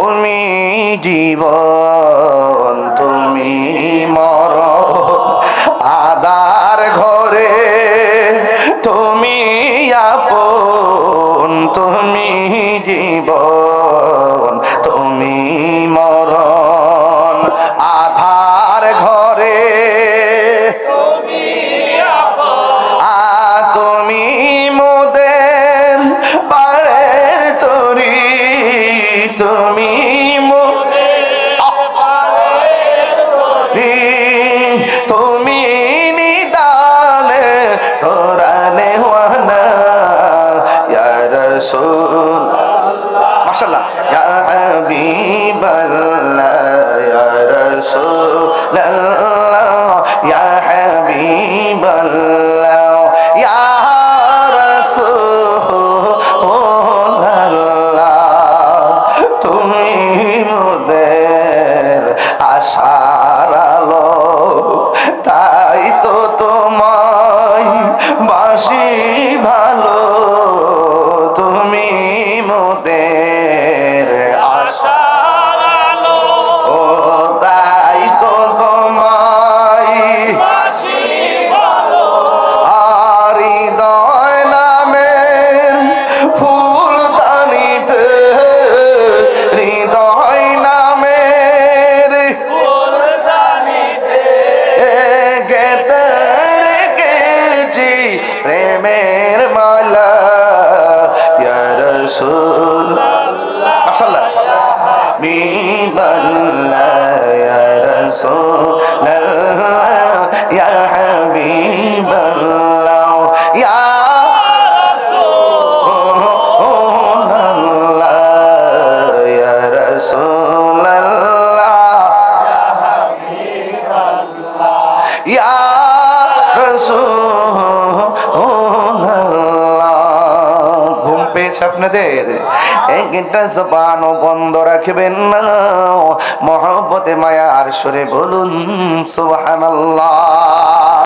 তুমি জীবন তুমি মর আদার ঘরে তুমি আপন তুমি জীবন। রাসূল। মাশাআল্লাহ। ইয়া হাবিবাল্লাহ, ইয়া রাসূলাল্লাহ, ইয়া হাবিবাল্লাহ, ইয়া তুমি মোদের আশার তাই তো তোমায় বাসি প্রেমের মালা রাসূল। ইয়া রাসূলাল্লাহ ইয়া হাবিবাল্লাহ ইয়া রাসূলাল্লাহ পেয়েছে আপনাদের। একটা জবানও বন্ধ রাখবেন না। মহব্বতে মায়া আর সরে বলুন সুবহানাল্লাহ।